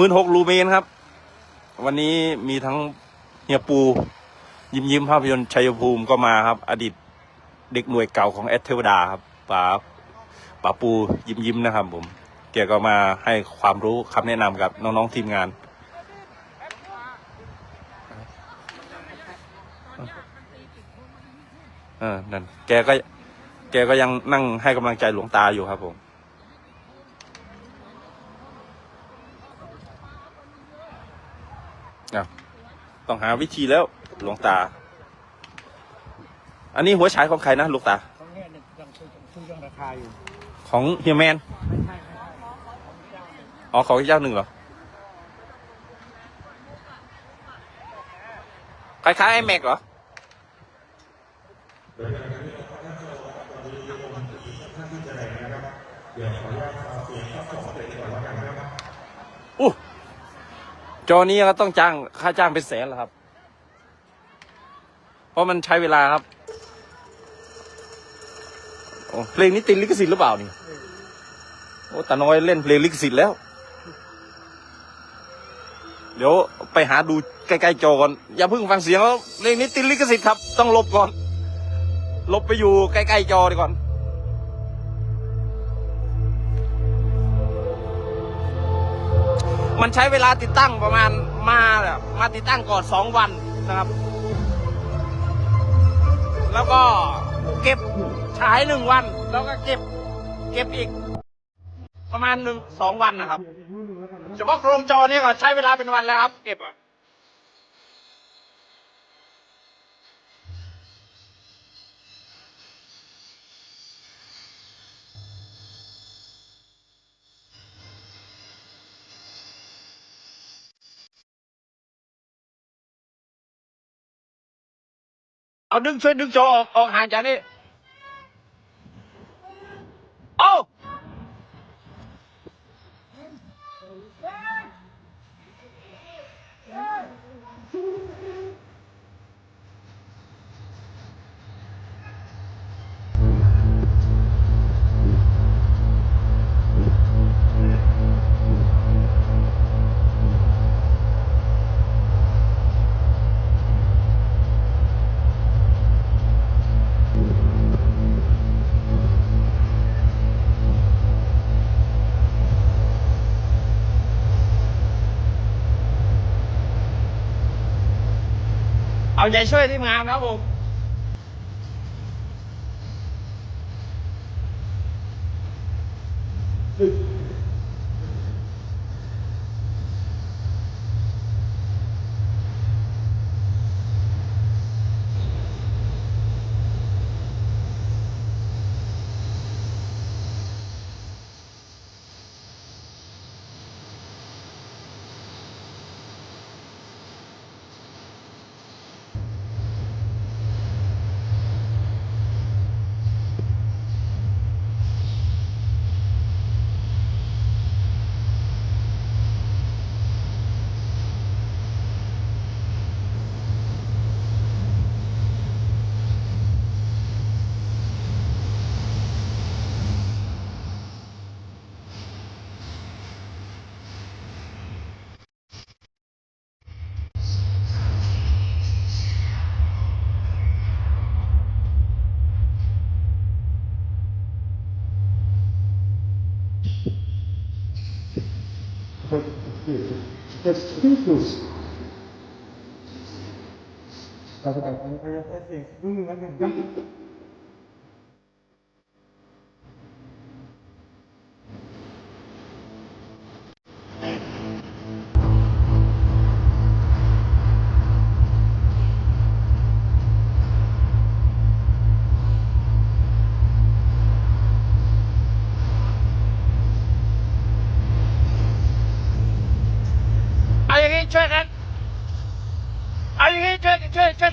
มื่นหกลูเมนครับ วันนี้มีทั้งเฮียปู ยิ้มยิ้มภาพยนตร์ชัยภูมิก็มาครับ อดีตเด็กหน่วยเก่าของแอดเทวดาครับป๋าป๋าปูยิ้มยิ้มนะครับผมแกก็มาให้ความรู้คำแนะนำกับน้องๆทีมงานเออนั่นแกก็ แกก็ยังนั่งให้กำลังใจหลวงตาอยู่ครับผม อะต้องหาวิธีแล้วหลวงตา อันนี้หัวฉายของใครนะหลวงตาเขาเนี่ยยังคุยคุยเรื่องราคาอยู่ของเฮียแมนไม่ใช่ไม่ใช่อ๋อของอีกเจ้าหนึ่งเหรอคล้ายๆไอแม็กเหรออู้ จอนี้ก็ต้องจ้างค่าจ้างเป็นแสนแล้วครับ เพราะมันใช้เวลาครับโอ้เพลงนี้ติดลิขสิทธิ์หรือเปล่านี่โอ้ตาน้อยเล่นเพลงลิขสิทธิ์แล้ว เดี๋ยวไปหาดูใกล้ๆจอก่อน อย่าเพิ่งฟังเสียงแล้วเพลงนี้ติดลิขสิทธิ์ครับ ต้องลบก่อน ลบไปอยู่ใกล้ๆจอดีก่อน มันใช้เวลาติดตั้งประมาณมาแบบมาติดตั้งก่อนสองวันนะครับ แล้วก็เก็บฉายหนึ่งวัน แล้วก็เก็บ เก็บอีก ประมาณหนึ่งสองวันนะครับเฉพาะโครงจอนี่ก็ใช้เวลาเป็นวันแล้วครับ เก็บอะ เอาดึงช่วยดึงจอออกออกห่างจากนี่ เอาใจช่ วยทีม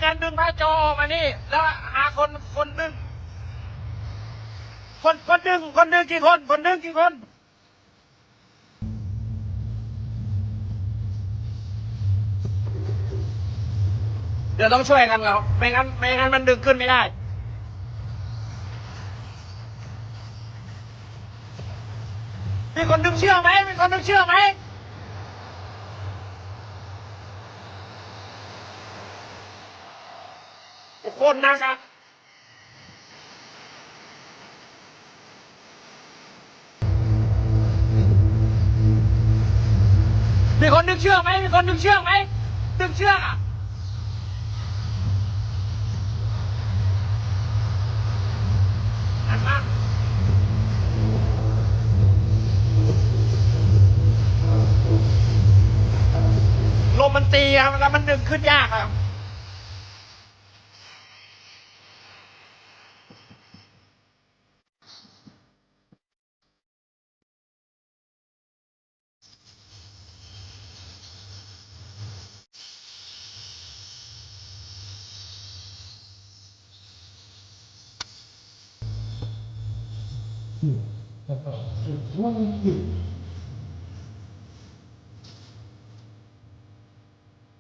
กันดึงหน้าจอออกมานี่ แล้วหาคนคนดึง คนคนดึงคนดึงกี่คน คนดึงกี่คนเดี๋ยวต้องช่วยกันเราไม่งั้นไม่งั้นมันดึงขึ้นไม่ได้ มีคนดึงเชือกไหมมีคนดึงเชือกไหม คนนะครับมีคนดึงเชือกไหมมีคนดึงเชือกไหมดึงเชือกอะหันมาลมมันตีครับแล้วมันดึงขึ้นยากครับ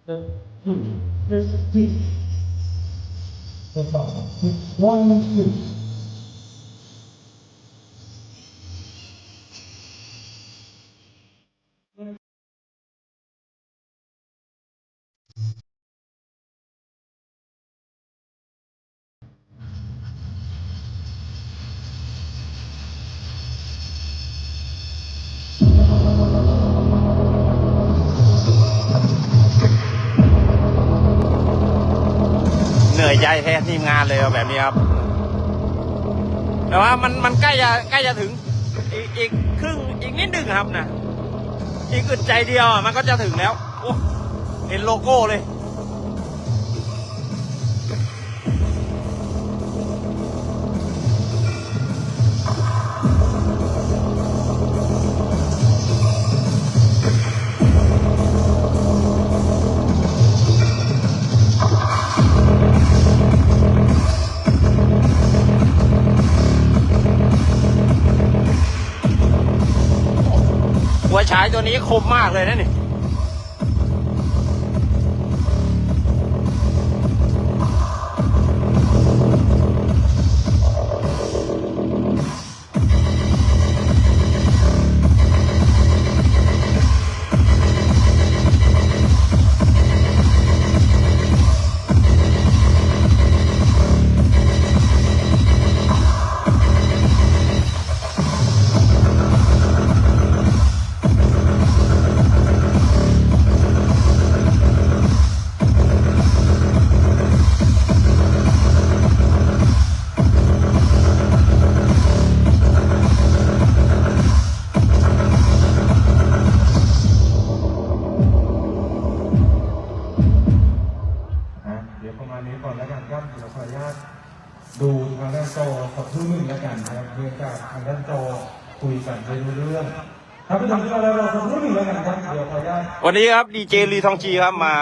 เห ใจแทนทีมงานเลยครับแบบนี้ครับ แต่ว่ามันมันใกล้จะใกล้จะถึงอีกอีกครึ่งอีกนิดหนึ่งครับนะอีกอึดใจเดียวมันก็จะถึงแล้วโอ้เห็นโลโก้เลย หัวฉายตัวนี้คมมากเลยนะนี่ ถ้าไปถึงจอแล้วเราสักครู่หนึ่งแล้วกันครับเดี๋ยวขออนุญาตวันนี้ครับดีเจลีทองจีครับมา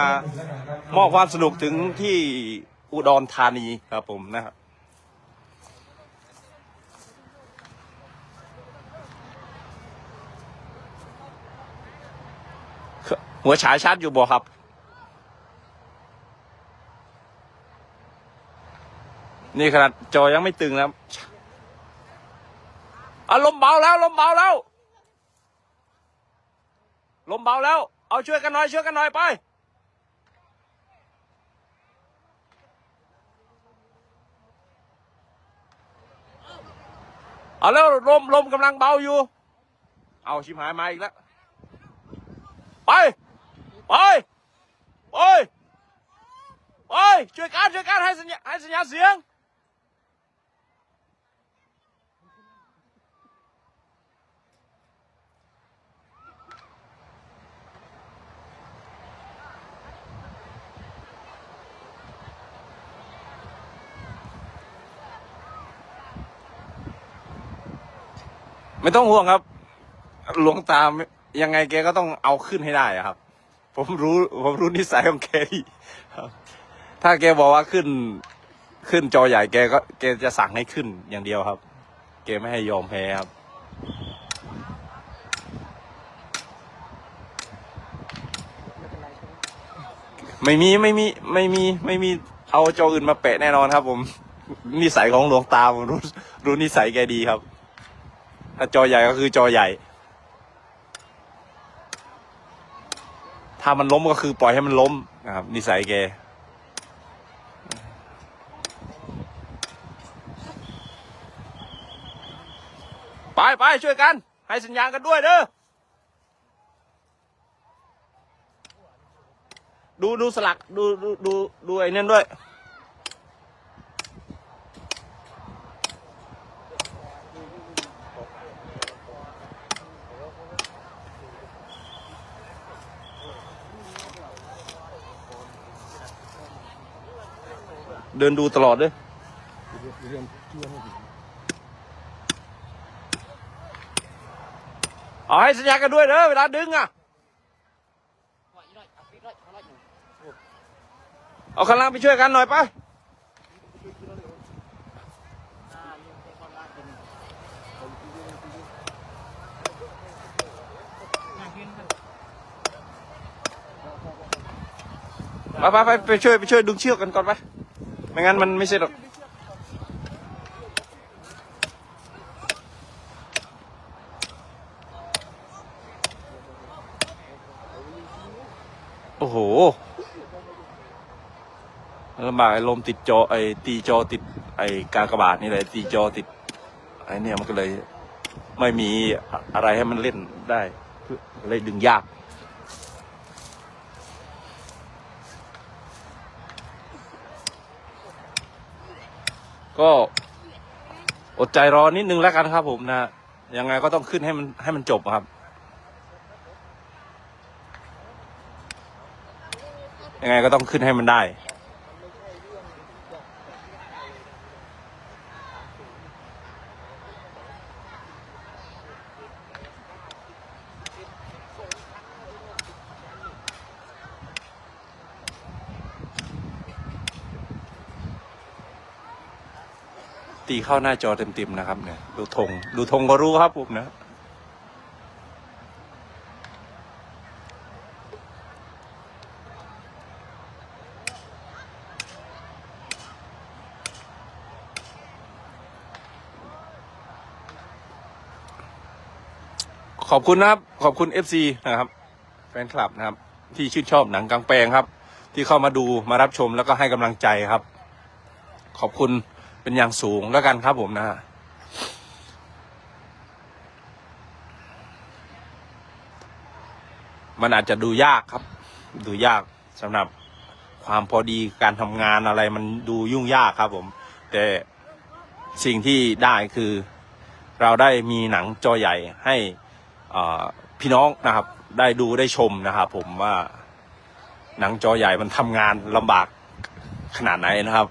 มอบความสนุกถึงที่อุดรธานีครับผมนะครับหัวฉายชัดอยู่บ่ครับ นี่ขนาดจอยังไม่ตึงนะอารมณ์เบาแล้วลมเบาแล้ว ลมเบาแล้ว เอาช่วยกันหน่อยช่วยกันหน่อยไปเอาแล้วลมลมกำลังเบาอยู่ เอาชิมหายมาอีกแล้ว ไป ไป ไป ไป ช่วยกันช่วยกันให้สัญญาให้สัญญาเสียง ไม่ต้องห่วงครับ หลวงตามยังไงแกก็ต้องเอาขึ้นให้ได้ครับ ผมรู้ผมรู้นิสัยของแกดีครับถ้าแกบอกว่าขึ้นขึ้นจอใหญ่แกก็แกจะสั่งให้ขึ้นอย่างเดียวครับ แกไม่ให้ยอมแพ้ครับไม่มีไม่มีไม่มีไม่มีเอาจออื่นมาแปะแน่นอนครับ ผมนิสัยของหลวงตาผมรู้รู้นิสัยแกดีครับ ถ้าจอใหญ่ก็คือจอใหญ่ ถ้ามันล้มก็คือปล่อยให้มันล้มนะครับ นิสัยแกไปไปช่วยกัน ให้สัญญาณกันด้วยเด้อดูดูสลัก ดูดูดูดูไอ้นั่นด้วย เดินดูตลอดเลยเอาให้สัญญากันด้วยเด้อเวลาดึงอะ เอาข้างล่างไปช่วยกันหน่อยไปไปไปไปไปช่วยไปช่วยดึงเชือกกันก่อนไป ไม่งั้นมันไม่เสร็จหรอกโอ้โหลำบากไอ้ลมติดจอไอ้ตีจอติด ไอ้กากบาทนี่เลยตีจอติดไอ้เนี่ยมันก็เลย ไม่มีอะไรให้มันเล่นได้เลยดึงยาก ก็อดใจรอนิดนึงแล้วกันครับ ผมนะยังไงก็ต้องขึ้นให้มันให้มันจบครับยังไงก็ต้องขึ้นให้มันได้ ตีเข้าหน้าจอเต็มๆนะครับเนี่ยดูธงดูธงก็รู้ครับผมนะขอบคุณนะครับ ขอบคุณ FC นะครับ แฟนคลับนะครับ ที่ชื่นชอบหนังกลางแปลงครับ ที่เข้ามาดูมารับชมแล้วก็ให้กำลังใจครับ ขอบคุณ เป็นอย่างสูงแล้วกันครับผมนะฮะมันอาจจะดูยากครับ ดูยากสำหรับความพอดีการทำงานอะไรมันดูยุ่งยากครับผม แต่สิ่งที่ได้คือเราได้มีหนังจอใหญ่ให้พี่น้องนะครับ ได้ดูได้ชมนะครับผมว่าหนังจอใหญ่มันทำงานลำบากขนาดไหนนะครับ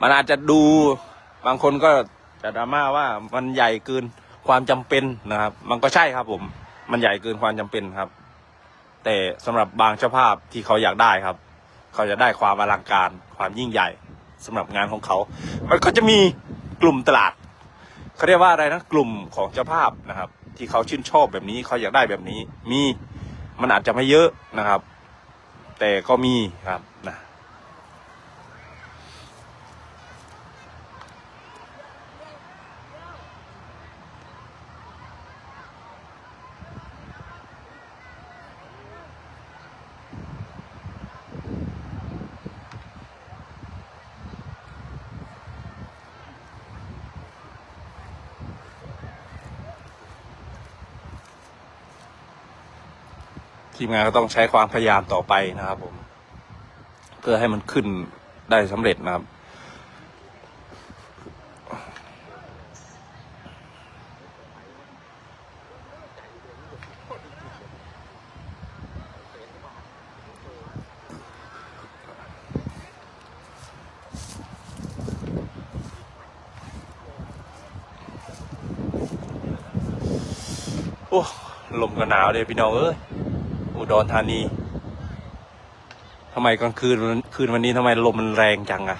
มันอาจจะดูบางคนก็จะดราม่าว่ามันใหญ่เกินความจำเป็นนะครับ มันก็ใช่ครับผม มันใหญ่เกินความจำเป็นครับ แต่สำหรับบางเจ้าภาพที่เขาอยากได้ครับ เขาจะได้ความอลังการ ความยิ่งใหญ่สำหรับงานของเขา มันก็จะมีกลุ่มตลาดเขาเรียกว่าอะไรนะกลุ่มของเจ้าภาพนะครับ ที่เขาชื่นชอบแบบนี้เขาอยากได้แบบนี้ มีมันอาจจะไม่เยอะนะครับ แต่ก็มีครับนะ ทีมงานก็ต้องใช้ความพยายามต่อไปนะครับผม เพื่อให้มันขึ้นได้สำเร็จนะครับโอ้ลมก็หนาวเลยพี่น้องเอ้ย ดรธานีทำไมกลางคืนคืนวันนี้ทำไมลมมันแรงจังอะ